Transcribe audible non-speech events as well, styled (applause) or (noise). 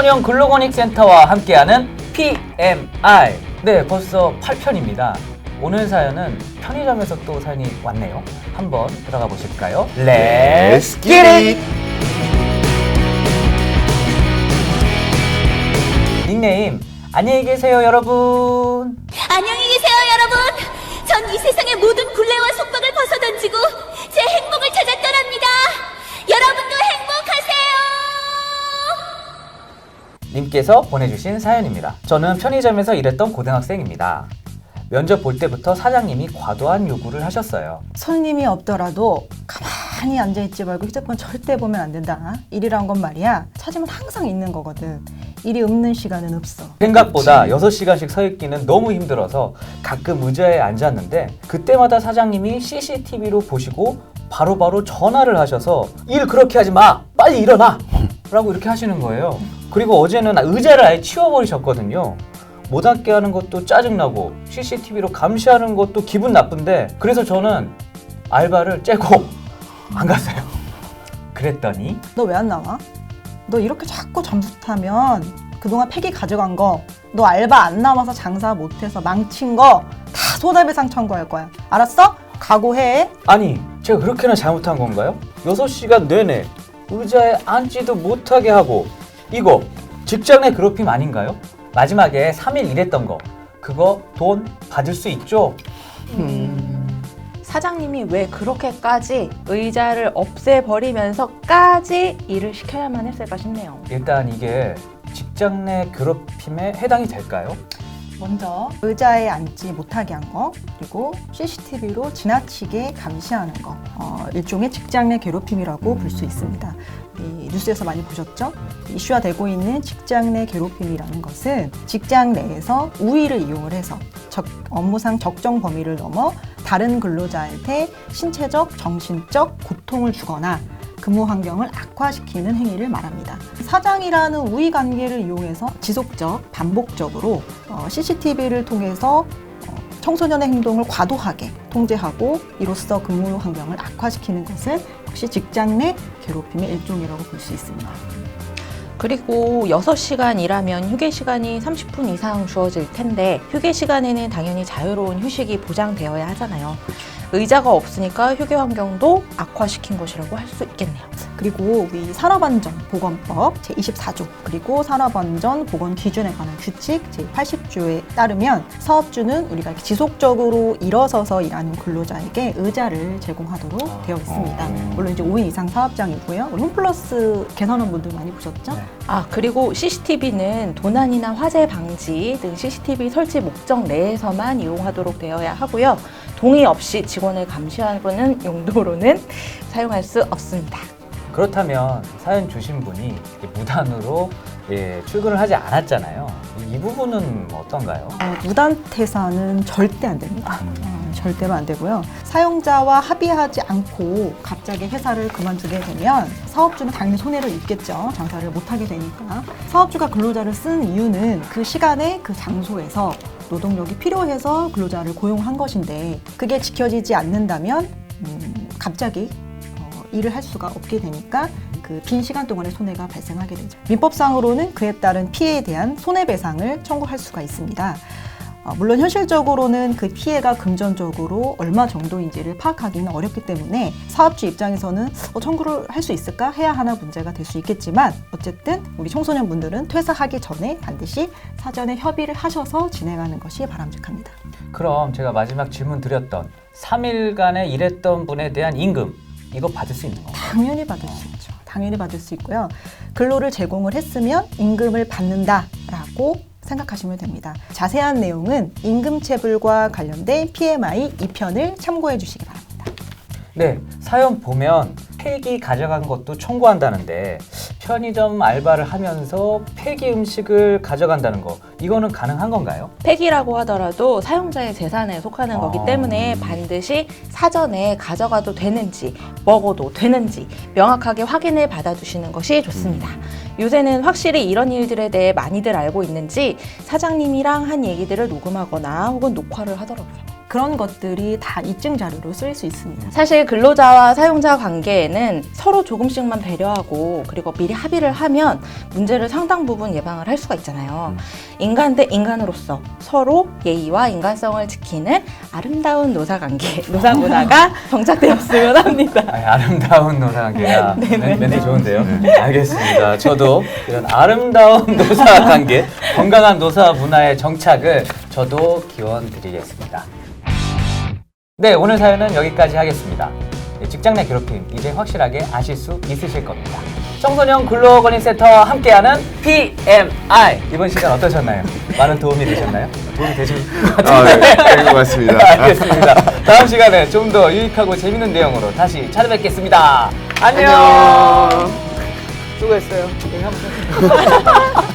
청소년 근로권익센터와 함께하는 PMR. 네, 벌써 8편입니다. 오늘 사연은 편의점에서 또 사연이 왔네요. 한번 들어가 보실까요? Let's get it! 닉네임 안녕히 계세요 여러분. 안녕히 계세요, 여러분. 전 이 세상의 모든 굴레와 속박을 벗어던지고 님께서 보내주신 사연입니다. 저는 편의점에서 일했던 고등학생입니다. 면접 볼 때부터 사장님이 과도한 요구를 하셨어요. 손님이 없더라도 가만히 앉아있지 말고 휴대폰 절대 보면 안 된다. 일이란 건 말이야. 찾으면 항상 있는 거거든. 일이 없는 시간은 없어. 생각보다 6시간씩 서 있기는 너무 힘들어서 가끔 의자에 앉았는데 그때마다 사장님이 CCTV로 보시고 바로바로 전화를 하셔서 일 그렇게 하지 마! 빨리 일어나! 라고 이렇게 하시는 거예요. 그리고 어제는 의자를 아예 치워버리셨거든요. 못 앉게 하는 것도 짜증나고 CCTV로 감시하는 것도 기분 나쁜데 그래서 저는 알바를 째고 (laughs) 안 갔어요. 그랬더니 너 왜 안 나와? 너 이렇게 자꾸 점수 타면 그동안 폐기 가져간 거, 너 알바 안 남아서 장사 못해서 망친 거 다 손해배상 청구할 거야. 알았어? 각오해. 아니, 제가 그렇게나 잘못한 건가요? 6시간 내내 의자에 앉지도 못하게 하고 이거 직장 내 괴롭힘 아닌가요? 마지막에 3일 일했던 거 그거 돈 받을 수 있죠? 사장님이 왜 그렇게까지 의자를 없애버리면서까지 일을 시켜야만 했을까 싶네요. 일단 이게 직장 내 괴롭힘에 해당이 될까요? 먼저 의자에 앉지 못하게 한 거, 그리고 CCTV로 지나치게 감시하는 거, 어, 일종의 직장 내 괴롭힘이라고 볼 수 있습니다. 이 뉴스에서 많이 보셨죠? 이슈화 되고 있는 직장 내 괴롭힘이라는 것은 직장 내에서 우위를 이용을 해서 적- 업무상 적정 범위를 넘어 다른 근로자한테 신체적, 정신적 고통을 주거나 근무 환경을 악화시키는 행위를 말합니다. 사장이라는 우위 관계를 이용해서 지속적, 반복적으로 CCTV를 통해서 어, 청소년의 행동을 과도하게 통제하고 이로써 근무 환경을 악화시키는 것은 역시 직장 내 괴롭힘의 일종이라고 볼 수 있습니다. 그리고 6시간 일하면 휴게 시간이 30분 이상 주어질 텐데 휴게 시간에는 당연히 자유로운 휴식이 보장되어야 하잖아요. 의자가 없으니까 휴게 환경도 악화시킨 것이라고 할 수 있겠네요. 그리고 우리 산업안전 보건법 제24조 그리고 산업안전 보건 기준에 관한 규칙 제80조에 따르면 사업주는 우리가 지속적으로 일어서서 일하는 근로자에게 의자를 제공하도록 되어 있습니다. 어. 물론 이제 5인 이상 사업장이고요. 우리 홈플러스 개선원 분들 많이 보셨죠? 네. 아, 그리고 CCTV는 도난이나 화재 방지 등 CCTV 설치 목적 내에서만 이용하도록 되어야 하고요. 동의 없이 직원을 감시하는 용도로는 (laughs) 사용할 수 없습니다. 그렇다면 사연 주신 분이 무단으로 예, 출근을 하지 않았잖아요. 이, 이 부분은 어떤가요? 어, 무단 퇴사는 절대 안 됩니다. 어, 절대로 안 되고요. 사용자와 합의하지 않고 갑자기 회사를 그만두게 되면 사업주는 당연히 손해를 입겠죠. 장사를 못하게 되니까. 사업주가 근로자를 쓴 이유는 그 시간에 그 장소에서 노동력이 필요해서 근로자를 고용한 것인데 그게 지켜지지 않는다면 음, 갑자기 어, 일을 할 수가 없게 되니까 그빈 시간 동안에 손해가 발생하게 되죠. 민법상으로는 그에 따른 피해에 대한 손해배상을 청구할 수가 있습니다. 어, 물론 현실적으로는 그 피해가 금전적으로 얼마 정도인지를 파악하기는 어렵기 때문에 사업주 입장에서는 어, 청구를 할 수 있을까 해야 하나 문제가 될 수 있겠지만 어쨌든 우리 청소년분들은 퇴사하기 전에 반드시 사전에 협의를 하셔서 진행하는 것이 바람직합니다. 그럼 제가 마지막 질문 드렸던 3일간의 일했던 분에 대한 임금 이거 받을 수 있는 건가요? 당연히 받을 수 있죠. 당연히 받을 수 있고요. 근로를 제공을 했으면 임금을 받는다라고 생각하시면 됩니다. 자세한 내용은 임금체불과 관련된 PMI 2편을 참고해 주시기 바랍니다. 네, 사연 보면 폐기 가져간 것도 청구한다는데 편의점 알바를 하면서 폐기 음식을 가져간다는 거 이거는 가능한 건가요? 폐기라고 하더라도 사용자의 재산에 속하는 아. 거기 때문에 반드시 사전에 가져가도 되는지 먹어도 되는지 명확하게 확인을 받아두시는 것이 좋습니다. 요새는 확실히 이런 일들에 대해 많이들 알고 있는지 사장님이랑 한 얘기들을 녹음하거나 혹은 녹화를 하더라고요. 그런 것들이 다 입증 자료로 쓰일 수 있습니다. 사실 근로자와 사용자 관계에는 서로 조금씩만 배려하고 그리고 미리 합의를 하면 문제를 상당 부분 예방을 할 수가 있잖아요. 인간 대 인간으로서 서로 예의와 인간성을 지키는 아름다운 노사 관계, (laughs) 노사 문화가 정착되었으면 합니다. 아이, 아름다운 노사관계가 (laughs) 멘- 멘트 좋은데요. 알겠습니다. 저도 이런 아름다운 (laughs) 노사관계, 건강한 노사 문화의 정착을 저도 기원 드리겠습니다. 네, 오늘 사연은 여기까지 하겠습니다. 네, 직장 내 괴롭힘 이제 확실하게 아실 수 있으실 겁니다. 청소년 근로권익센터 함께하는 PMI 이번 시간 어떠셨나요? 많은 도움이 되셨나요? 도움이 되신 것 아, 같은데. 네, 된것 같습니다. (laughs) 알겠습니다. 다음 시간에 좀 더 유익하고 재밌는 내용으로 다시 찾아뵙겠습니다. 안녕. 안녕. 수고했어요. 네, 한번 (laughs)